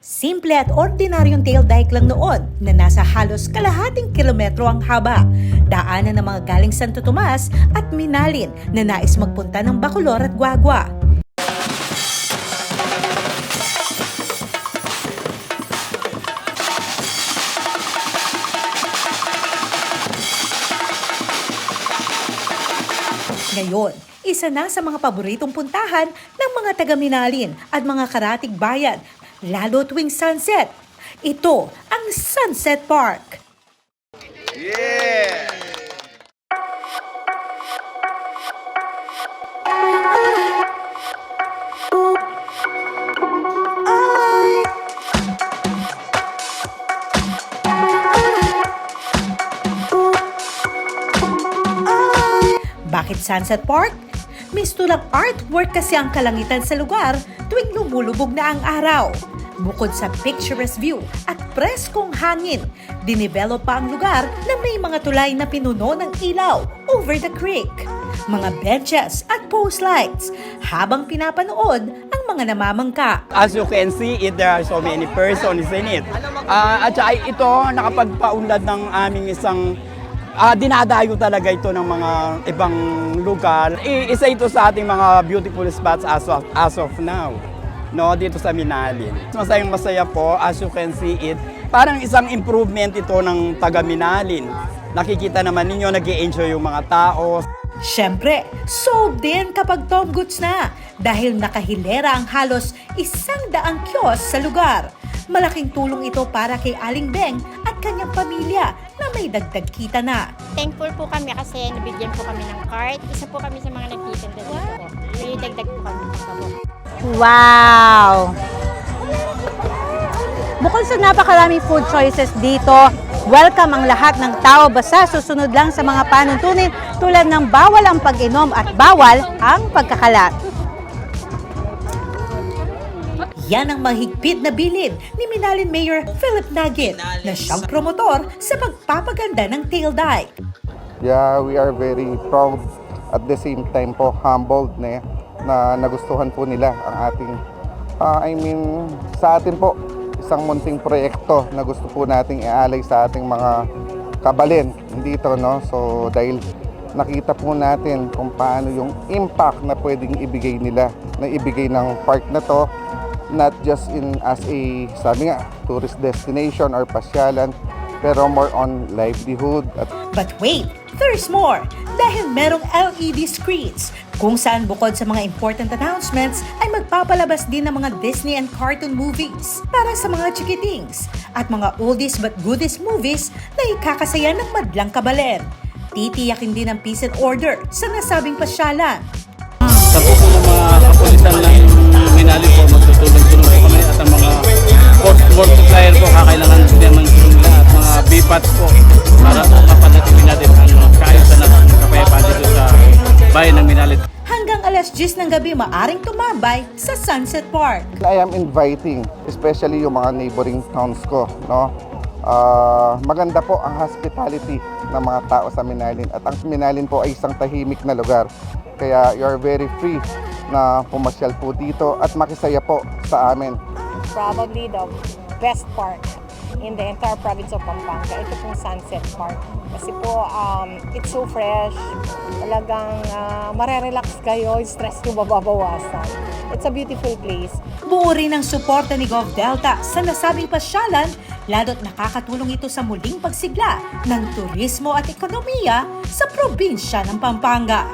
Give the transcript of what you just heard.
Simple at ordinaryong tail dike lang noon na nasa halos kalahating kilometro ang haba. Daanan ng mga galing Santo Tomas at Minalin na nais magpunta ng Bacolor at Guagua. Ngayon, isa na sa mga paboritong puntahan ng mga taga-Minalin at mga karatig bayan, lalo tuwing sunset. Ito ang Sunset Park. Bakit Sunset Park? Mistulang artwork kasi ang kalangitan sa lugar tuwing lumulubog na ang araw. Bukod sa picturesque view at preskong hangin, dinevelop pa ang lugar na may mga tulay na pinuno ng ilaw over the creek. Mga benches at post lights habang pinapanood ang mga namamangka. As you can see, it, there are so many persons in it. Ah, at saka ito, nakapagpaunlad ng aming isang ah, dinadayo talaga ito ng mga ibang lugar. I- isa ito sa ating mga beautiful spots as of, as of now. No, dito sa Minalin. Masayang masaya po, as you can see it. Parang isang improvement ito ng taga Minalin. Nakikita naman ninyo, nag enjoy yung mga tao. Siyempre, sold din kapag Tom Goods na dahil nakahilera ang halos isang daang kiosk sa lugar. Malaking tulong ito para kay Aling Beng kanyang pamilya na may dagdag kita na. Thankful po kami kasi nabigyan po kami ng card. Isa po kami sa mga nagtitinda dito po. May dagdag po kami. Wow! Bukod sa napakaraming food choices dito, welcome ang lahat ng tao basta susunod lang sa mga panuntunin tulad ng bawal ang pag-inom at bawal ang pagkakalat. Yan ang mahigpit na bilin ni Minalin Mayor Philip Nagin na siyang promotor sa pagpapaganda ng tail dike. Yeah, we are very proud at the same time po humbled na, na nagustuhan po nila ang ating ah, I mean sa atin po isang munting proyekto na gusto po nating ialay sa ating mga kabalin dito no so dahil nakita po natin kung paano yung impact na pwedeng ibigay nila na ibigay ng park na to not just in as a sabi nga tourist destination or pasyalan pero more on livelihood at But wait, there's more! Dahil merong LED screens kung saan bukod sa mga important announcements ay magpapalabas din ng mga Disney and cartoon movies para sa mga chikitings at mga oldies but goodies movies na ikakasaya ng madlang kabalen. Titiyakin din ang peace and order sa nasabing pasyalan. sa po ng mga kapulisan ng Minali po, port multiplier po, kakailangan din naman po nila at mga BPAT po para po mapanatigin natin ang kaayusan at kapayapaan dito sa bayan ng Minali. Hanggang alas 10 ng gabi maaring tumambay sa Sunset Park. I am inviting, especially yung mga neighboring towns ko, no? Ah, maganda po ang hospitality ng mga tao sa Minalin at ang Minalin po ay isang tahimik na lugar. Kaya you are very free na pumasyal po dito at makisaya po sa amin. probably the best park in the entire province of Pampanga. Ito pong Sunset Park. Kasi po, um, it's so fresh. Talagang uh, marerelax kayo, stress nyo mababawasan. It's a beautiful place. Buo rin ang suporta ni Gov Delta sa nasabing pasyalan, lalo't nakakatulong ito sa muling pagsigla ng turismo at ekonomiya sa probinsya ng Pampanga.